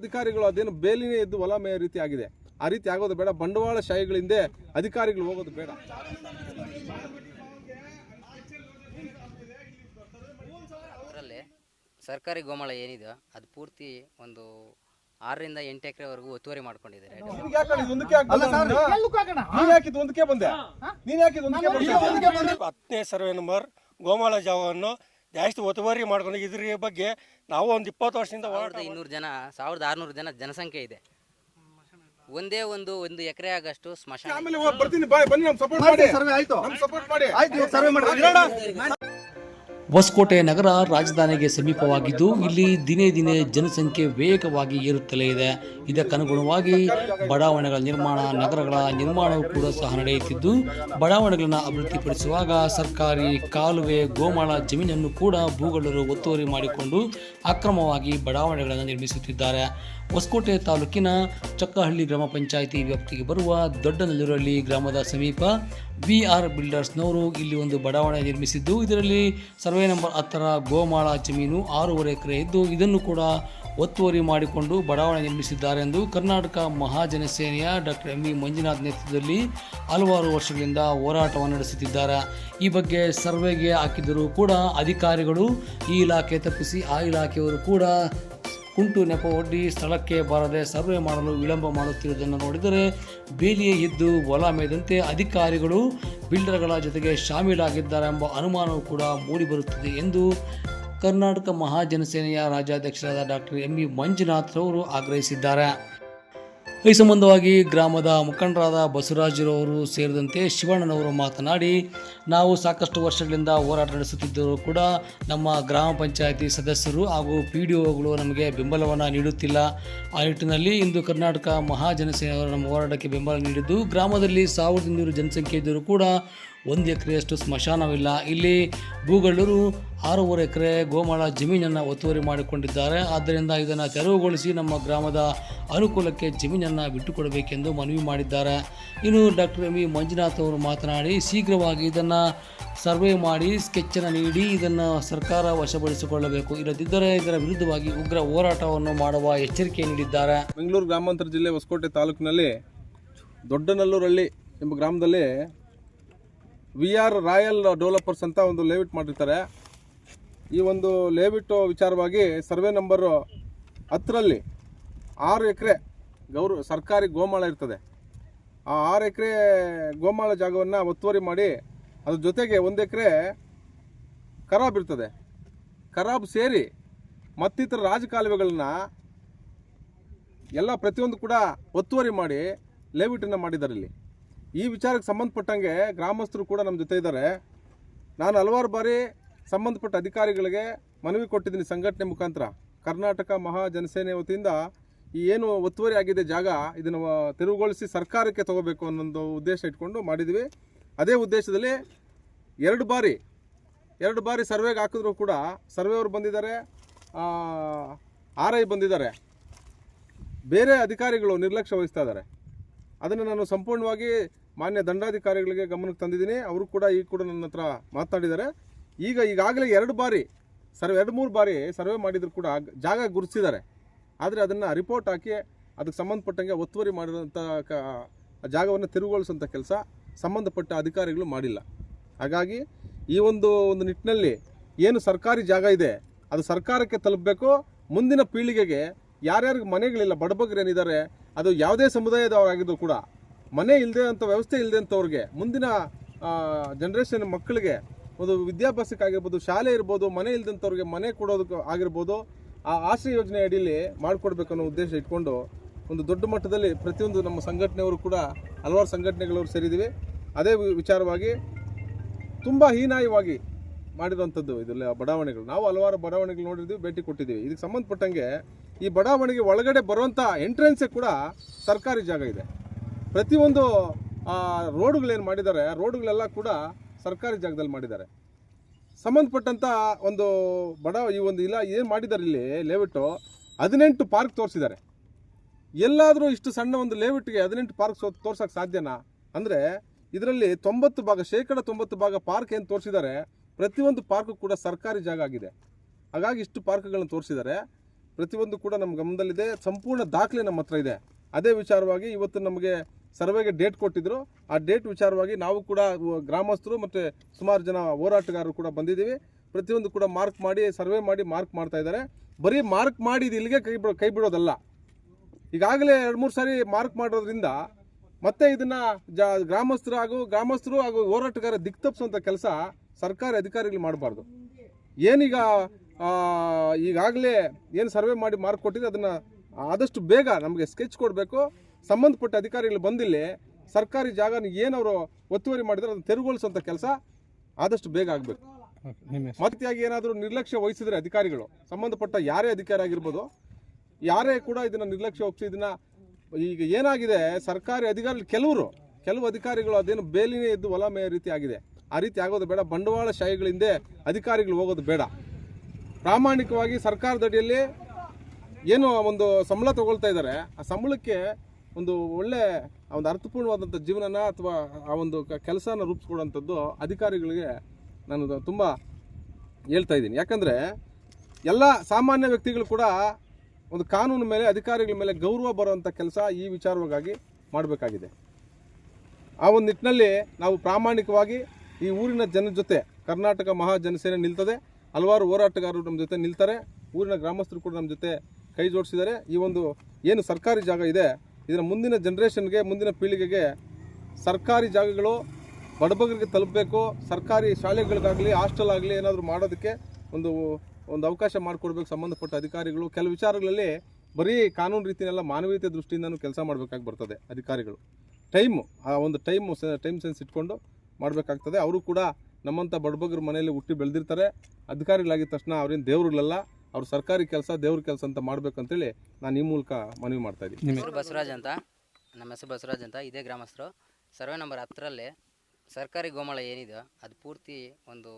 ಅಧಿಕಾರಿಗಳು ಅದೇನು ಬೇಲಿನೇ ಎದ್ದು ಹೊಲ ಮೇಯ ರೀತಿ ಆಗಿದೆ. ಆ ರೀತಿ ಆಗೋದು ಬೇಡ. ಬಂಡವಾಳ ಶಾಹಿಗಳಿಂದ ಅಧಿಕಾರಿಗಳು ಹೋಗೋದು ಬೇಡ. ಅದರಲ್ಲಿ ಸರ್ಕಾರಿ ಗೋಮಾಳ ಏನಿದೆ ಅದು ಪೂರ್ತಿ ಒಂದು ಆರರಿಂದ ಎಂಟು ಎಕರೆವರೆಗೂ ಒತ್ತುವರಿ ಮಾಡ್ಕೊಂಡಿದ್ದಾರೆ. ಹತ್ತನೇ ಸರ್ವೆ ನಂಬರ್ ಗೋಮಾಳ ಜಾಗವನ್ನು ಜಾಸ್ತಿ ಒತ್ತುವರಿ ಮಾಡ್ಕೊಂಡು ಇದ್ರ ಬಗ್ಗೆ ನಾವು ಒಂದು ಇಪ್ಪತ್ತು ವರ್ಷದಿಂದ ಸಾವಿರದ ಇನ್ನೂರು ಜನ ಸಾವಿರದ ಆರುನೂರು ಜನ ಜನಸಂಖ್ಯೆ ಇದೆ. ಒಂದೇ ಒಂದು ಒಂದು ಎಕರೆ ಆಗಷ್ಟು ಸ್ಮಶಾನ ಆಮೇಲೆ ಹೋಗ್ ಬರ್ತೀನಿ ಬಾಯ್ ಬನ್ನಿ ನಮ್ ಸಪೋರ್ಟ್ ಮಾಡಿ. ಸರ್ವೆ ಆಯ್ತು. ನಮ್ ಸಪೋರ್ಟ್ ಮಾಡಿ. ಆಯ್ತು ಸರ್ವೆ ಮಾಡಿ ಹೊಸಕೋಟೆ ನಗರ ರಾಜಧಾನಿಗೆ ಸಮೀಪವಾಗಿದ್ದು ಇಲ್ಲಿ ದಿನೇ ದಿನೇ ಜನಸಂಖ್ಯೆ ವೇಗವಾಗಿ ಏರುತ್ತಲೇ ಇದೆ. ಇದಕ್ಕನುಗುಣವಾಗಿ ಬಡಾವಣೆಗಳ ನಿರ್ಮಾಣ, ನಗರಗಳ ನಿರ್ಮಾಣವೂ ಕೂಡ ಸಹ ನಡೆಯುತ್ತಿದ್ದು, ಬಡಾವಣೆಗಳನ್ನು ಅಭಿವೃದ್ಧಿಪಡಿಸುವಾಗ ಸರ್ಕಾರಿ ಕಾಲುವೆ, ಗೋಮಾಳ ಜಮೀನನ್ನು ಕೂಡ ಭೂಗಳರು ಒತ್ತುವರಿ ಮಾಡಿಕೊಂಡು ಅಕ್ರಮವಾಗಿ ಬಡಾವಣೆಗಳನ್ನು ನಿರ್ಮಿಸುತ್ತಿದ್ದಾರೆ. ಹೊಸಕೋಟೆ ತಾಲೂಕಿನ ಚಕ್ಕಹಳ್ಳಿ ಗ್ರಾಮ ಪಂಚಾಯಿತಿ ವ್ಯಾಪ್ತಿಗೆ ಬರುವ ದೊಡ್ಡನಲ್ಲೂರಲ್ಲಿ ಗ್ರಾಮದ ಸಮೀಪ ವಿ ಆರ್ ಬಿಲ್ಡರ್ಸ್ನವರು ಇಲ್ಲಿ ಒಂದು ಬಡಾವಣೆ ನಿರ್ಮಿಸಿದ್ದು, ಇದರಲ್ಲಿ ಸರ್ವೆ ನಂಬರ್ ಹತ್ತರ ಗೋಮಾಳ ಜಮೀನು ಆರೂವರೆ ಎಕರೆ ಇದ್ದು, ಇದನ್ನು ಕೂಡ ಒತ್ತುವರಿ ಮಾಡಿಕೊಂಡು ಬಡಾವಣೆ ನಿರ್ಮಿಸಿದ್ದಾರೆ ಎಂದು ಕರ್ನಾಟಕ ಮಹಾಜನ ಸೇನೆಯ ಡಾಕ್ಟರ್ ಎಂ ವಿ ಮಂಜುನಾಥ್ ನೇತೃತ್ವದಲ್ಲಿ ಹಲವಾರು ವರ್ಷಗಳಿಂದ ಹೋರಾಟವನ್ನು ನಡೆಸುತ್ತಿದ್ದಾರೆ. ಈ ಬಗ್ಗೆ ಸರ್ವೆಗೆ ಹಾಕಿದರೂ ಕೂಡ ಅಧಿಕಾರಿಗಳು ಈ ಇಲಾಖೆ ತಪ್ಪಿಸಿ ಆ ಇಲಾಖೆಯವರು ಕೂಡ ಕುಂಟು ನೆಪ ಒಡ್ಡಿ ಸ್ಥಳಕ್ಕೆ ಬಾರದೆ ಸರ್ವೆ ಮಾಡಲು ವಿಳಂಬ ಮಾಡುತ್ತಿರುವುದನ್ನು ನೋಡಿದರೆ ಬೇಲಿಯೇ ಇದ್ದು ಹೊಲ ಮೇದಂತೆ ಅಧಿಕಾರಿಗಳು ಬಿಲ್ಡರ್ಗಳ ಜೊತೆಗೆ ಶಾಮೀಲಾಗಿದ್ದಾರೆ ಎಂಬ ಅನುಮಾನವೂ ಕೂಡ ಮೂಡಿಬರುತ್ತದೆ ಎಂದು ಕರ್ನಾಟಕ ಮಹಾಜನಸೇನೆಯ ರಾಜ್ಯಾಧ್ಯಕ್ಷರಾದ ಡಾಕ್ಟರ್ ಎಂ ವಿ ಮಂಜುನಾಥ್ ಅವರು ಆಗ್ರಹಿಸಿದ್ದಾರೆ. ಈ ಸಂಬಂಧವಾಗಿ ಗ್ರಾಮದ ಮುಖಂಡರಾದ ಬಸವರಾಜರವರು ಸೇರಿದಂತೆ ಶಿವಣ್ಣನವರು ಮಾತನಾಡಿ, ನಾವು ಸಾಕಷ್ಟು ವರ್ಷಗಳಿಂದ ಹೋರಾಟ ನಡೆಸುತ್ತಿದ್ದರೂ ಕೂಡ ನಮ್ಮ ಗ್ರಾಮ ಪಂಚಾಯಿತಿ ಸದಸ್ಯರು ಹಾಗೂ ಪಿ ಡಿ ಒಗಳು ನಮಗೆ ಬೆಂಬಲವನ್ನು ನೀಡುತ್ತಿಲ್ಲ. ಆ ನಿಟ್ಟಿನಲ್ಲಿ ಇಂದು ಕರ್ನಾಟಕ ಮಹಾಜನಸೇನೆಯವರು ನಮ್ಮ ಹೋರಾಟಕ್ಕೆ ಬೆಂಬಲ ನೀಡಿದ್ದು, ಗ್ರಾಮದಲ್ಲಿ ಸಾವಿರದ ಇನ್ನೂರು ಜನಸಂಖ್ಯೆ ಇದ್ದರೂ ಕೂಡ ಒಂದು ಎಕರೆಯಷ್ಟು ಸ್ಮಶಾನವಿಲ್ಲ. ಇಲ್ಲಿ ಭೂಗಳೂರು ಆರೂವರೆ ಎಕರೆ ಗೋಮಾಳ ಜಮೀನನ್ನು ಒತ್ತುವರಿ ಮಾಡಿಕೊಂಡಿದ್ದಾರೆ. ಆದ್ದರಿಂದ ಇದನ್ನು ತೆರವುಗೊಳಿಸಿ ನಮ್ಮ ಗ್ರಾಮದ ಅನುಕೂಲಕ್ಕೆ ಜಮೀನನ್ನು ಬಿಟ್ಟುಕೊಡಬೇಕೆಂದು ಮನವಿ ಮಾಡಿದ್ದಾರೆ. ಇನ್ನು ಡಾಕ್ಟರ್ ಎಂ ವಿ ಮಂಜುನಾಥ್ ಅವರು ಮಾತನಾಡಿ, ಶೀಘ್ರವಾಗಿ ಇದನ್ನು ಸರ್ವೆ ಮಾಡಿ ಸ್ಕೆಚ್ಚನ್ನು ನೀಡಿ ಇದನ್ನು ಸರ್ಕಾರ ವಶಪಡಿಸಿಕೊಳ್ಳಬೇಕು. ಇಲ್ಲದಿದ್ದರೆ ಇದರ ವಿರುದ್ಧವಾಗಿ ಉಗ್ರ ಹೋರಾಟವನ್ನು ಮಾಡುವ ಎಚ್ಚರಿಕೆ ನೀಡಿದ್ದಾರೆ. ಬೆಂಗಳೂರು ಗ್ರಾಮಾಂತರ ಜಿಲ್ಲೆ ಹೊಸಕೋಟೆ ತಾಲೂಕಿನಲ್ಲಿ ದೊಡ್ಡನಲ್ಲೂರಳ್ಳಿ ಎಂಬ ಗ್ರಾಮದಲ್ಲಿ ವಿ ಆರ್ ರಾಯಲ್ ಡೆವಲಪರ್ಸ್ ಅಂತ ಒಂದು ಲೇಔಟ್ ಮಾಡಿರ್ತಾರೆ. ಈ ಒಂದು ಲೇಔಟ್ ವಿಚಾರವಾಗಿ ಸರ್ವೆ ನಂಬರು ಹತ್ತರಲ್ಲಿ ಆರು ಎಕರೆ ಗೌರ, ಸರ್ಕಾರಿ ಗೋಮಾಳ ಇರ್ತದೆ. ಆ ಆರು ಎಕರೆ ಗೋಮಾಳ ಜಾಗವನ್ನು ಒತ್ತುವರಿ ಮಾಡಿ ಅದ್ರ ಜೊತೆಗೆ ಒಂದು ಎಕರೆ ಖರಾಬ್ ಇರ್ತದೆ. ಖರಾಬ್ ಸೇರಿ ಮತ್ತಿತರ ರಾಜಕಾಲುವೆಗಳನ್ನ ಎಲ್ಲ ಪ್ರತಿಯೊಂದು ಕೂಡ ಒತ್ತುವರಿ ಮಾಡಿ ಲೇವಿಟನ್ನು ಮಾಡಿದ್ದಾರೆ ಇಲ್ಲಿ ಈ ವಿಚಾರಕ್ಕೆ ಸಂಬಂಧಪಟ್ಟಂಗೆ ಗ್ರಾಮಸ್ಥರು ಕೂಡ ನಮ್ಮ ಜೊತೆ ಇದ್ದಾರೆ. ನಾನು ಹಲವಾರು ಬಾರಿ ಸಂಬಂಧಪಟ್ಟ ಅಧಿಕಾರಿಗಳಿಗೆ ಮನವಿ ಕೊಟ್ಟಿದ್ದೀನಿ ಸಂಘಟನೆ ಮುಖಾಂತರ. ಕರ್ನಾಟಕ ಮಹಾ ಜನಸೇನೆ ವತಿಯಿಂದ ಈ ಏನು ಒತ್ತುವರಿ ಆಗಿದೆ ಜಾಗ, ಇದನ್ನು ತೆರವುಗೊಳಿಸಿ ಸರ್ಕಾರಕ್ಕೆ ತಗೋಬೇಕು ಅನ್ನೊಂದು ಉದ್ದೇಶ ಇಟ್ಕೊಂಡು ಮಾಡಿದ್ವಿ ಅದೇ ಉದ್ದೇಶದಲ್ಲಿ ಎರಡು ಬಾರಿ ಎರಡು ಬಾರಿ ಸರ್ವೆಗೆ ಹಾಕಿದ್ರು ಕೂಡ ಸರ್ವೆಯವರು ಬಂದಿದ್ದಾರೆ ಆರ್ ಐ ಬಂದಿದ್ದಾರೆ. ಬೇರೆ ಅಧಿಕಾರಿಗಳು ನಿರ್ಲಕ್ಷ್ಯ ವಹಿಸ್ತಾ ಇದ್ದಾರೆ. ಅದನ್ನು ನಾನು ಸಂಪೂರ್ಣವಾಗಿ ಮಾನ್ಯ ದಂಡಾಧಿಕಾರಿಗಳಿಗೆ ಗಮನಕ್ಕೆ ತಂದಿದ್ದೀನಿ. ಅವರು ಕೂಡ ಈಗ ಕೂಡ ನನ್ನ ಹತ್ರ ಮಾತನಾಡಿದ್ದಾರೆ ಈಗ ಈಗಾಗಲೇ ಎರಡು ಬಾರಿ ಸರ್ವೆ, ಎರಡು ಮೂರು ಬಾರಿ ಸರ್ವೆ ಮಾಡಿದರೂ ಕೂಡ ಜಾಗ ಗುರುತಿಸಿದ್ದಾರೆ. ಆದರೆ ಅದನ್ನು ರಿಪೋರ್ಟ್ ಹಾಕಿ ಅದಕ್ಕೆ ಸಂಬಂಧಪಟ್ಟಂಗೆ ಒತ್ತುವರಿ ಮಾಡಿರೋಂಥ ಕ, ಜಾಗವನ್ನು ತಿರುಗೊಳಿಸೋಂಥ ಕೆಲಸ ಸಂಬಂಧಪಟ್ಟ ಅಧಿಕಾರಿಗಳು ಮಾಡಿಲ್ಲ. ಹಾಗಾಗಿ ಈ ಒಂದು ಒಂದು ನಿಟ್ಟಿನಲ್ಲಿ ಏನು ಸರ್ಕಾರಿ ಜಾಗ ಇದೆ, ಅದು ಸರ್ಕಾರಕ್ಕೆ ತಲುಪಬೇಕು. ಮುಂದಿನ ಪೀಳಿಗೆಗೆ ಯಾರ್ಯಾರಿಗೆ ಮನೆಗಳಿಲ್ಲ ಬಡಬಗ್ರೇನಿದ್ದಾರೆ ಅದು ಯಾವುದೇ ಸಮುದಾಯದವರಾಗಿದ್ದರೂ ಕೂಡ ಮನೆ ಇಲ್ಲದೆ ಅಂಥ ವ್ಯವಸ್ಥೆ ಇಲ್ಲದೆ ಅಂತವ್ರಿಗೆ, ಮುಂದಿನ ಜನ್ರೇಷನ್ ಮಕ್ಕಳಿಗೆ, ಒಂದು ವಿದ್ಯಾಭ್ಯಾಸಕ್ಕಾಗಿರ್ಬೋದು ಶಾಲೆ ಇರ್ಬೋದು, ಮನೆ ಇಲ್ದಂಥವ್ರಿಗೆ ಮನೆ ಕೊಡೋದಕ್ಕೆ ಆಗಿರ್ಬೋದು, ಆ ಆಶ್ರಯ ಯೋಜನೆ ಅಡಿಯಲ್ಲಿ ಮಾಡಿಕೊಡ್ಬೇಕು ಅನ್ನೋ ಉದ್ದೇಶ ಇಟ್ಕೊಂಡು, ಒಂದು ದೊಡ್ಡ ಮಟ್ಟದಲ್ಲಿ ಪ್ರತಿಯೊಂದು ನಮ್ಮ ಸಂಘಟನೆಯವರು ಕೂಡ, ಹಲವಾರು ಸಂಘಟನೆಗಳವರು ಸೇರಿದ್ದೀವಿ. ಅದೇ ವಿಚಾರವಾಗಿ, ತುಂಬ ಹೀನಾಯವಾಗಿ ಮಾಡಿರುವಂಥದ್ದು ಇದೆಲ್ಲ ಬಡಾವಣೆಗಳು. ನಾವು ಹಲವಾರು ಬಡಾವಣೆಗಳು ನೋಡಿದ್ದೀವಿ ಭೇಟಿ ಕೊಟ್ಟಿದ್ದೀವಿ. ಇದಕ್ಕೆ ಸಂಬಂಧಪಟ್ಟಂಗೆ, ಈ ಬಡಾವಣೆಗೆ ಒಳಗಡೆ ಬರುವಂಥ ಎಂಟ್ರೆನ್ಸೇ ಕೂಡ ಸರ್ಕಾರಿ ಜಾಗ ಇದೆ. ಪ್ರತಿಯೊಂದು ರೋಡುಗಳೇನು ಮಾಡಿದ್ದಾರೆ, ರೋಡುಗಳೆಲ್ಲ ಕೂಡ ಸರ್ಕಾರಿ ಜಾಗದಲ್ಲಿ ಮಾಡಿದ್ದಾರೆ. ಸಂಬಂಧಪಟ್ಟಂಥ ಒಂದು ಬಡ, ಈ ಒಂದು ಇಲ್ಲ ಏನು ಮಾಡಿದ್ದಾರೆ ಇಲ್ಲಿ, ಲೇಔಟು, ಹದಿನೆಂಟು ಪಾರ್ಕ್ ತೋರಿಸಿದ್ದಾರೆ. ಎಲ್ಲಾದರೂ ಇಷ್ಟು ಸಣ್ಣ ಒಂದು ಲೇಔಟ್ಗೆ ಹದಿನೆಂಟು ಪಾರ್ಕ್ ತೋರ್ಸೋಕೆ ಸಾಧ್ಯನಾ? ಅಂದರೆ, ಇದರಲ್ಲಿ ತೊಂಬತ್ತು ಭಾಗ, ಶೇಕಡ ತೊಂಬತ್ತು ಭಾಗ ಪಾರ್ಕ್ ಏನು ತೋರಿಸಿದ್ದಾರೆ, ಪ್ರತಿಯೊಂದು ಪಾರ್ಕು ಕೂಡ ಸರ್ಕಾರಿ ಜಾಗ ಆಗಿದೆ. ಹಾಗಾಗಿ ಇಷ್ಟು ಪಾರ್ಕ್ಗಳನ್ನು ತೋರಿಸಿದ್ದಾರೆ. ಪ್ರತಿಯೊಂದು ಕೂಡ ನಮ್ಮ ಗಮನದಲ್ಲಿದೆ. ಸಂಪೂರ್ಣ ದಾಖಲೆ ನಮ್ಮ ಹತ್ರ ಇದೆ. ಅದೇ ವಿಚಾರವಾಗಿ ಇವತ್ತು ನಮಗೆ ಸರ್ವೆಗೆ ಡೇಟ್ ಕೊಟ್ಟಿದ್ರು. ಆ ಡೇಟ್ ವಿಚಾರವಾಗಿ ನಾವು ಕೂಡ ಗ್ರಾಮಸ್ಥರು ಮತ್ತು ಸುಮಾರು ಜನ ಹೋರಾಟಗಾರರು ಕೂಡ ಬಂದಿದ್ದೀವಿ. ಪ್ರತಿಯೊಂದು ಕೂಡ ಮಾರ್ಕ್ ಮಾಡಿ, ಸರ್ವೆ ಮಾಡಿ ಮಾರ್ಕ್ ಮಾಡ್ತಾ ಇದ್ದಾರೆ. ಬರೀ ಮಾರ್ಕ್ ಮಾಡಿ ಇಲ್ಲಿಗೆ ಕೈ ಬಿಡೋ ಕೈ ಬಿಡೋದಲ್ಲ. ಈಗಾಗಲೇ ಎರಡು ಮೂರು ಸಾರಿ ಮಾರ್ಕ್ ಮಾಡೋದ್ರಿಂದ ಮತ್ತೆ ಇದನ್ನ ಜ ಗ್ರಾಮಸ್ಥರು ಹಾಗೂ ಗ್ರಾಮಸ್ಥರು ಹಾಗೂ ಹೋರಾಟಗಾರ ದಿಕ್ ತಪ್ಪಿಸುವಂಥ ಕೆಲಸ ಸರ್ಕಾರಿ ಅಧಿಕಾರಿಗಳು ಮಾಡಬಾರ್ದು. ಏನೀಗ ಈಗಾಗಲೇ ಏನು ಸರ್ವೆ ಮಾಡಿ ಮಾರ್ಕ್ ಕೊಟ್ಟಿದೆ, ಅದನ್ನು ಆದಷ್ಟು ಬೇಗ ನಮಗೆ ಸ್ಕೆಚ್ ಕೊಡಬೇಕು. ಸಂಬಂಧಪಟ್ಟ ಅಧಿಕಾರಿಗಳು ಬಂದಿಲ್ಲೇ ಸರ್ಕಾರಿ ಜಾಗನ ಏನವರು ಒತ್ತುವರಿ ಮಾಡಿದ್ರೆ ಅದನ್ನು ತೆರವುಗೊಳಿಸುವಂಥ ಕೆಲಸ ಆದಷ್ಟು ಬೇಗ ಆಗಬೇಕು. ಮತ್ತೆಯಾಗಿ ಏನಾದರೂ ನಿರ್ಲಕ್ಷ್ಯ ವಹಿಸಿದರೆ ಅಧಿಕಾರಿಗಳು ಸಂಬಂಧಪಟ್ಟ ಯಾರೇ ಅಧಿಕಾರಿ ಆಗಿರ್ಬೋದು ಯಾರೇ ಕೂಡ ಇದನ್ನ ನಿರ್ಲಕ್ಷ್ಯ ವಹಿಸಿ ಇದನ್ನ ಈಗ ಏನಾಗಿದೆ ಸರ್ಕಾರಿ ಅಧಿಕಾರಿಗಳು ಕೆಲವರು ಕೆಲವು ಅಧಿಕಾರಿಗಳು ಅದೇನು ಬೇಲಿನೇ ಇದ್ದು ಹೊಲ ಮೇಯ ರೀತಿ ಆಗಿದೆ. ಆ ರೀತಿ ಆಗೋದು ಬೇಡ ಬಂಡವಾಳ ಶಾಹಿಗಳಿಂದ ಅಧಿಕಾರಿಗಳು ಹೋಗೋದು ಬೇಡ. ಪ್ರಾಮಾಣಿಕವಾಗಿ ಸರ್ಕಾರದಡಿಯಲ್ಲಿ ಏನು ಒಂದು ಸಂಬಳ ತಗೊಳ್ತಾ ಇದ್ದಾರೆ ಆ ಸಂಬಳಕ್ಕೆ ಒಂದು ಒಳ್ಳೆ ಒಂದು ಅರ್ಥಪೂರ್ಣವಾದಂಥ ಜೀವನನ ಅಥವಾ ಆ ಒಂದು ಕೆಲಸನ ರೂಪಿಸ್ಕೊಡುವಂಥದ್ದು ಅಧಿಕಾರಿಗಳಿಗೆ ನಾನು ತುಂಬ ಹೇಳ್ತಾ ಇದ್ದೀನಿ. ಯಾಕಂದರೆ, ಎಲ್ಲ ಸಾಮಾನ್ಯ ವ್ಯಕ್ತಿಗಳು ಕೂಡ ಒಂದು ಕಾನೂನು ಮೇಲೆ, ಅಧಿಕಾರಿಗಳ ಮೇಲೆ ಗೌರವ ಬರುವಂಥ ಕೆಲಸ ಈ ವಿಚಾರವಾಗಿ ಮಾಡಬೇಕಾಗಿದೆ. ಆ ಒಂದು ನಿಟ್ಟಿನಲ್ಲಿ ನಾವು ಪ್ರಾಮಾಣಿಕವಾಗಿ ಈ ಊರಿನ ಜನ ಜೊತೆ, ಕರ್ನಾಟಕ ಮಹಾ ಜನಸೇನೆ ನಿಲ್ತದೆ. ಹಲವಾರು ಹೋರಾಟಗಾರರು ನಮ್ಮ ಜೊತೆ ನಿಲ್ತಾರೆ. ಊರಿನ ಗ್ರಾಮಸ್ಥರು ಕೂಡ ನಮ್ಮ ಜೊತೆ ಕೈ ಜೋಡಿಸಿದ್ದಾರೆ. ಈ ಒಂದು ಏನು ಸರ್ಕಾರಿ ಜಾಗ ಇದೆ ಇದರ ಮುಂದಿನ ಜನ್ರೇಷನ್ಗೆ ಮುಂದಿನ ಪೀಳಿಗೆಗೆ ಸರ್ಕಾರಿ ಜಾಗಗಳು ಬಡಬಗರಿಗೆ ತಲುಪಬೇಕು, ಸರ್ಕಾರಿ ಶಾಲೆಗಳಿಗಾಗಲಿ ಹಾಸ್ಟೆಲ್ ಆಗಲಿ ಏನಾದರೂ ಮಾಡೋದಕ್ಕೆ ಒಂದು ಒಂದು ಅವಕಾಶ ಮಾಡಿಕೊಡ್ಬೇಕು, ಸಂಬಂಧಪಟ್ಟ ಅಧಿಕಾರಿಗಳು. ಕೆಲವು ವಿಚಾರಗಳಲ್ಲಿ ಬರೀ ಕಾನೂನು ರೀತಿಯಲ್ಲ, ಮಾನವೀಯತೆ ದೃಷ್ಟಿಯಿಂದನೂ ಕೆಲಸ ಮಾಡಬೇಕಾಗಿ ಬರ್ತದೆ ಅಧಿಕಾರಿಗಳು. ಟೈಮು ಆ ಒಂದು ಟೈಮು ಟೈಮ್ ಸೆನ್ಸ್ ಇಟ್ಕೊಂಡು ಮಾಡಬೇಕಾಗ್ತದೆ. ಅವರು ಕೂಡ ನಮ್ಮಂಥ ಬಡಬಗ್ರ ಮನೆಯಲ್ಲಿ ಹುಟ್ಟಿ ಬೆಳೆದಿರ್ತಾರೆ. ಅಧಿಕಾರಿಗಳಾಗಿದ್ದ ತಕ್ಷಣ ಅವ್ರೇನು ದೇವ್ರುಗಳಲ್ಲ. ಅವ್ರು ಸರ್ಕಾರಿ ಕೆಲಸ ದೇವ್ರ ಕೆಲಸ ಅಂತ ಮಾಡ್ಬೇಕಂತೇಳಿ ನಾನು ಈ ಮೂಲಕ ಮನವಿ ಮಾಡ್ತಾ ಇದ್ದೀನಿ. ಹೆಸರು ಬಸವರಾಜ್ ಅಂತ. ನಮ್ಮ ಹೆಸರು ಬಸವರಾಜ್ ಅಂತ. ಇದೇ ಗ್ರಾಮಸ್ಥರು. ಸರ್ವೆ ನಂಬರ್ ಹತ್ತರಲ್ಲಿ ಸರ್ಕಾರಿ ಗೋಮಾಳ ಏನಿದೆ ಅದು ಪೂರ್ತಿ ಒಂದು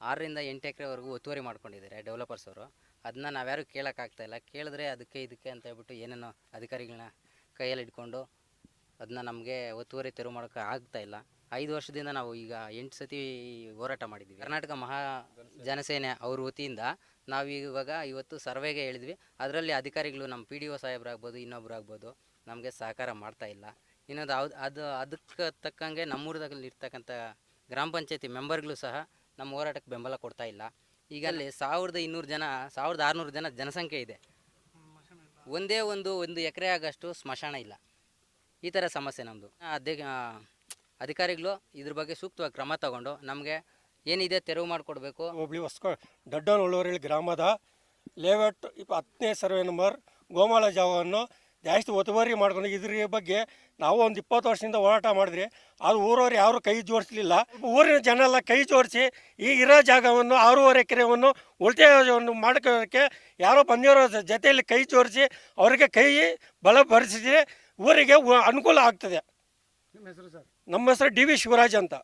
ಆರರಿಂದ ಎಂಟು ಎಕರೆವರೆಗೂ ಒತ್ತುವರಿ ಮಾಡ್ಕೊಂಡಿದ್ದಾರೆ ಡೆವಲಪರ್ಸ್ ಅವರು. ಅದನ್ನ ನಾವ್ಯಾರು ಕೇಳೋಕ್ಕಾಗ್ತಾ ಇಲ್ಲ. ಕೇಳಿದ್ರೆ ಅದಕ್ಕೆ ಇದಕ್ಕೆ ಅಂತ ಹೇಳ್ಬಿಟ್ಟು ಏನೇನೋ ಅಧಿಕಾರಿಗಳನ್ನ ಕೈಯಲ್ಲಿ ಇಟ್ಕೊಂಡು ಅದನ್ನ ನಮಗೆ ಒತ್ತುವರಿ ತೆರವು ಮಾಡೋಕ್ಕೆ ಆಗ್ತಾ ಇಲ್ಲ. ಐದು ವರ್ಷದಿಂದ ನಾವು ಈಗ ಎಂಟು ಸತಿ ಹೋರಾಟ ಮಾಡಿದ್ದೀವಿ. ಕರ್ನಾಟಕ ಮಹಾ ಜನಸೇನೆ ಅವ್ರ ವತಿಯಿಂದ ನಾವು ಇವಾಗ ಇವತ್ತು ಸರ್ವೆಗೆ ಹೇಳಿದ್ವಿ. ಅದರಲ್ಲಿ ಅಧಿಕಾರಿಗಳು ನಮ್ಮ ಪಿ ಡಿ ಒ ಸಾಹೇಬ್ರಾಗ್ಬೋದು ಇನ್ನೊಬ್ರು ಆಗ್ಬೋದು ನಮಗೆ ಸಹಕಾರ ಮಾಡ್ತಾ ಇಲ್ಲ. ಇನ್ನೊಂದು ಅದು ಅದು, ಅದಕ್ಕೆ ತಕ್ಕಂಗೆ ನಮ್ಮೂರದಲ್ಲಿ ಇರ್ತಕ್ಕಂಥ ಗ್ರಾಮ ಪಂಚಾಯತಿ ಮೆಂಬರ್ಗಳು ಸಹ ನಮ್ಮ ಹೋರಾಟಕ್ಕೆ ಬೆಂಬಲ ಕೊಡ್ತಾ ಇಲ್ಲ. ಈಗ ಅಲ್ಲಿ ಸಾವಿರದ ಇನ್ನೂರು ಜನ, ಸಾವಿರದ ಆರುನೂರು ಜನ ಜನಸಂಖ್ಯೆ ಇದೆ. ಒಂದೇ ಒಂದು ಒಂದು ಎಕರೆ ಆಗಷ್ಟು ಸ್ಮಶಾನ ಇಲ್ಲ. ಈ ಥರ ಸಮಸ್ಯೆ ನಮ್ಮದು ಅಧಿಕಾರಿಗಳು ಇದ್ರ ಬಗ್ಗೆ ಸೂಕ್ತವಾಗಿ ಕ್ರಮ ತಗೊಂಡು ನಮಗೆ ಏನಿದೆ ತೆರವು ಮಾಡಿಕೊಡ್ಬೇಕು? ಹೋಬಳಿ ಹೊಸ್ಕೊ ದೊಡ್ಡನೊಳ್ಳೂರಲ್ಲಿ ಗ್ರಾಮದ ಲೇಔಟ್ ಇಪ್ಪ ಹತ್ತನೇ ಸರ್ವೆ ನಂಬರ್ ಗೋಮಾಳ ಜಾಗವನ್ನು ಜಾಸ್ತಿ ಒತ್ತುವರಿ ಮಾಡ್ಕೊಂಡು ಇದ್ರ ಬಗ್ಗೆ ನಾವು ಒಂದು ಇಪ್ಪತ್ತು ವರ್ಷದಿಂದ ಹೋರಾಟ ಮಾಡಿದ್ರಿ. ಅದು ಊರವ್ರು ಯಾರು ಕೈ ಜೋಡಿಸ್ಲಿಲ್ಲ. ಊರಿನ ಜನ ಎಲ್ಲ ಕೈ ಜೋಡಿಸಿ ಈ ಇರೋ ಜಾಗವನ್ನು ಆರೂವರೆ ಎಕರೆವನ್ನು ಉಳಿತಾಯವನ್ನು ಮಾಡ್ಕೊಳ್ಳೋಕ್ಕೆ ಯಾರೋ ಬಂದಿರೋ ಜೊತೆಯಲ್ಲಿ ಕೈ ಜೋಡಿಸಿ ಅವರಿಗೆ ಕೈ ಬಲ ಭರಿಸಿದ್ರೆ ಊರಿಗೆ ಅನುಕೂಲ ಆಗ್ತದೆ. ನಮ್ಮ ಹೆಸರು ಡಿ ವಿ ಶಿವರಾಜ್ ಅಂತ.